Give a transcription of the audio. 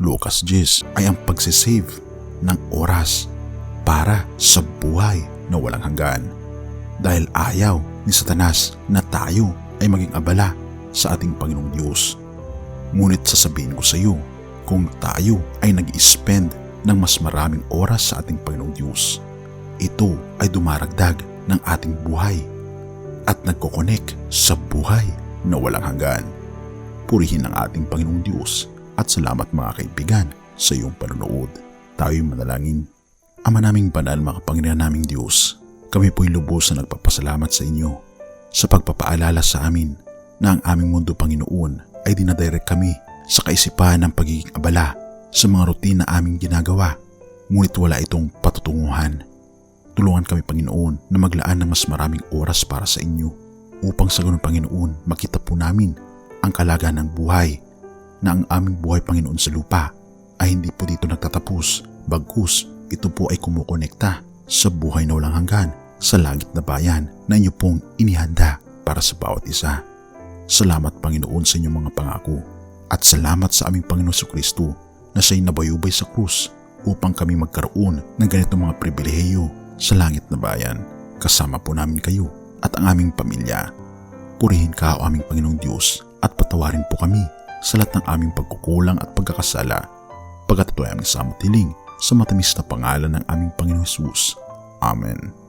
Lucas 10 ay ang pagsisave ng oras para sa buhay na walang hanggan. Dahil ayaw ni Satanas na tayo ay maging abala sa ating Panginoong Diyos. Ngunit sasabihin ko sa iyo, kung tayo ay nag-spend ng mas maraming oras sa ating Panginoong Diyos, ito ay dumaragdag ng ating buhay at nagkokonek sa buhay na walang hanggan. Purihin ang ating Panginoong Diyos at salamat mga kaibigan sa iyong panonood. Tayo'y manalangin. Ama naming banal, makapangyarihan naming Diyos, kami po'y lubos na nagpapasalamat sa inyo sa pagpapaalala sa amin na ang aming mundo Panginoon ay dinadirect kami sa kaisipan ng pagiging abala sa mga routine na aming ginagawa. Ngunit wala itong patutunguhan. Tulungan kami Panginoon na maglaan ng mas maraming oras para sa inyo upang sa ganun Panginoon makita po namin ang kalagahan ng buhay na ang aming buhay Panginoon sa lupa ay hindi po dito nagtatapos bagkus ito po ay kumukonekta sa buhay na walang hanggan sa langit na bayan na inyo pong inihanda para sa bawat isa. Salamat Panginoon sa inyong mga pangako at salamat sa aming Panginoon sa Kristo na siya'y nabayubay sa krus upang kami magkaroon ng ganitong mga pribilehiyo sa langit na bayan. Kasama po namin kayo at ang aming pamilya. Purihin ka o aming Panginoong Diyos at patawarin po kami sa lahat ng aming pagkukulang at pagkakasala. Pagkat ito ay aming samot sa matamis na pangalan ng aming Panginoong Jesus. Amen.